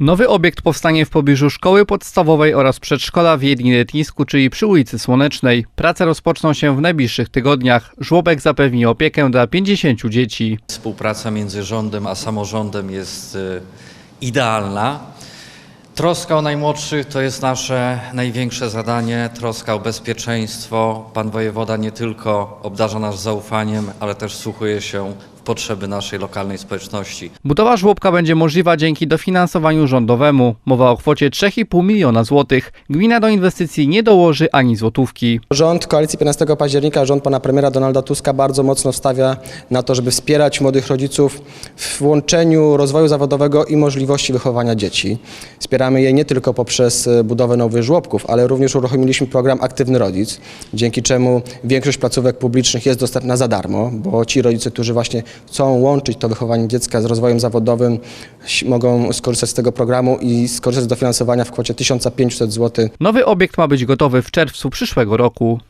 Nowy obiekt powstanie w pobliżu szkoły podstawowej oraz przedszkola w Jedlinetyńsku, czyli przy ulicy Słonecznej. Prace rozpoczną się w najbliższych tygodniach. Żłobek zapewni opiekę dla 50 dzieci. Współpraca między rządem a samorządem jest y, idealna. Troska o najmłodszych to jest nasze największe zadanie, troska o bezpieczeństwo. Pan wojewoda nie tylko obdarza nas zaufaniem, ale też wsłuchuje się potrzeby naszej lokalnej społeczności. Budowa żłobka będzie możliwa dzięki dofinansowaniu rządowemu. Mowa o kwocie 3,5 miliona złotych. Gmina do inwestycji nie dołoży ani złotówki. Rząd koalicji 15 października, rząd pana premiera Donalda Tuska bardzo mocno stawia na to, żeby wspierać młodych rodziców w łączeniu rozwoju zawodowego i możliwości wychowania dzieci. Wspieramy je nie tylko poprzez e, budowę nowych żłobków, ale również uruchomiliśmy program Aktywny Rodzic, dzięki czemu większość placówek publicznych jest dostępna za darmo, bo ci rodzice, którzy właśnie chcą łączyć to wychowanie dziecka z rozwojem zawodowym, mogą skorzystać z tego programu i skorzystać z dofinansowania w kwocie 1500 zł Nowy obiekt ma być gotowy w czerwcu przyszłego roku.